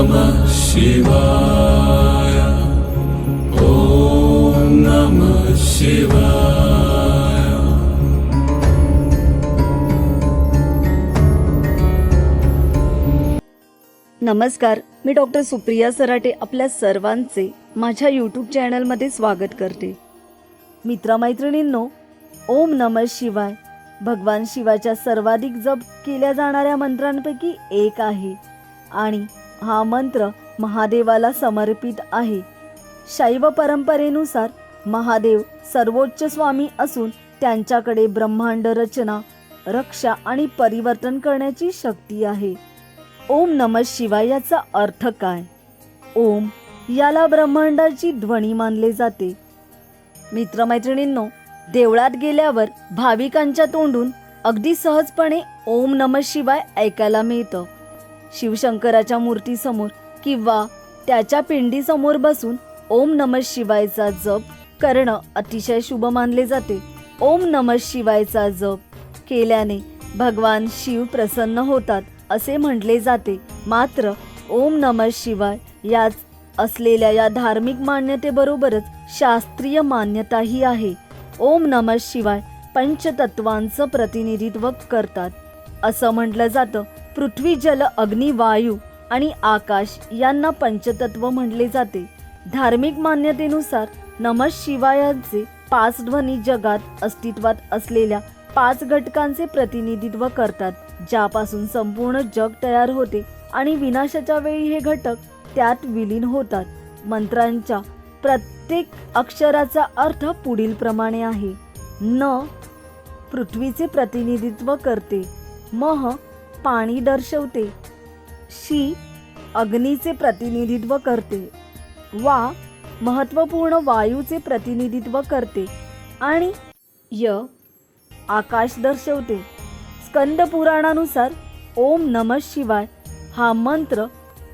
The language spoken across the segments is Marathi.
शिवाय। ॐ नमः शिवाय। नमस्कार मी डॉक्टर सुप्रिया सराटे आपल्या सर्वांचे माझ्या यूट्यूब चॅनलमध्ये स्वागत करते. मित्रमैत्रिणींनो ओम नम शिवाय. भगवान शिवाच्या सर्वाधिक जप केल्या जाणाऱ्या मंत्रांपैकी एक आहे. आणि हा मंत्र महादेवाला समर्पित आहे. शैव परंपरेनुसार महादेव सर्वोच्च स्वामी असून त्यांच्याकडे ब्रह्मांड रचना रक्षा आणि परिवर्तन करण्याची शक्ती आहे. ओम नम शिवाय याचा अर्थ काय? ओम याला ब्रह्मांडाची ध्वनी मानले जाते. मित्रमैत्रिणींनो देवळात गेल्यावर भाविकांच्या तोंडून अगदी सहजपणे ओम नम शिवाय ऐकायला मिळतं. शिवशंकराच्या मूर्तीसमोर किंवा त्याच्या पिंडीसमोर बसून ओम नम शिवायचा जप करणं अतिशय शुभ मानले जाते. ओम नम शिवायचा जप केल्याने भगवान शिव प्रसन्न होतात असे म्हटले जाते. मात्र ओम नम शिवाय याच असलेल्या या धार्मिक मान्यतेबरोबरच शास्त्रीय मान्यताही आहे. ओम नम शिवाय पंचतत्वांचं प्रतिनिधित्व करतात. असं म्हटलं जातं पृथ्वी जल अग्नी वायू आणि आकाश यांना पंचतत्व म्हटले जाते. धार्मिक मान्यतेनुसार नम शिवायांचे पाच ध्वनी जगात अस्तित्वात असलेल्या पाच घटकांचे प्रतिनिधित्व करतात ज्यापासून संपूर्ण जग तयार होते आणि विनाशाच्या वेळी हे घटक त्यात विलीन होतात. मंत्रांच्या प्रत्येक अक्षराचा अर्थ पुढील प्रमाणे आहे. न पृथ्वीचे प्रतिनिधित्व करते. मह पाणी दर्शवते. शी अग्नीचे प्रतिनिधित्व करते वा महत्त्वपूर्ण वायूचे प्रतिनिधित्व करते आणि य आकाश दर्शवते. स्कंद पुराणानुसार ओम नम शिवाय हा मंत्र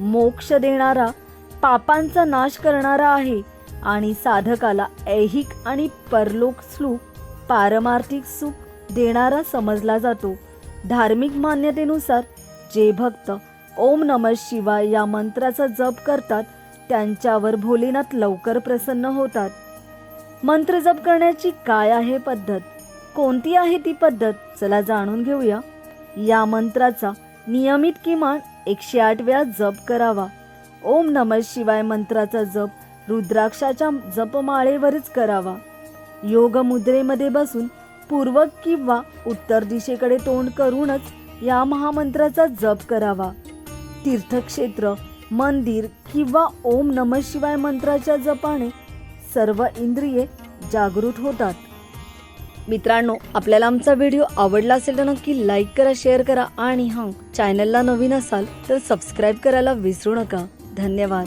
मोक्ष देणारा पापांचा नाश करणारा आहे आणि साधकाला ऐहिक आणि परलोक सुख पारमार्थिक सुख देणारा समजला जातो. धार्मिक मान्यतेनुसार जे भक्त ओम नम शिवाय या मंत्राचा जप करतात त्यांच्यावर भोलेनाथ लवकर प्रसन्न होतात. मंत्र जप करण्याची काय आहे पद्धत? कोणती आहे ती पद्धत? चला जाणून घेऊया. या मंत्राचा नियमित किमान एकशे आठ वेळा जप करावा. ओम नम शिवाय मंत्राचा जप रुद्राक्षाच्या जपमाळेवरच करावा. योग मुद्रेमध्ये बसून पूर्व किंवा उत्तर दिशेकडे तोंड करूनच या महामंत्राचा जप करावा. तीर्थक्षेत्र मंदिर किंवा ओम नम शिवाय मंत्राच्या जपाने सर्व इंद्रिये जागृत होतात. मित्रांनो आपल्याला आमचा व्हिडिओ आवडला असेल तर नक्की लाईक करा शेअर करा आणि हां चॅनलला नवीन असाल तर सबस्क्राईब करायला विसरू नका. धन्यवाद.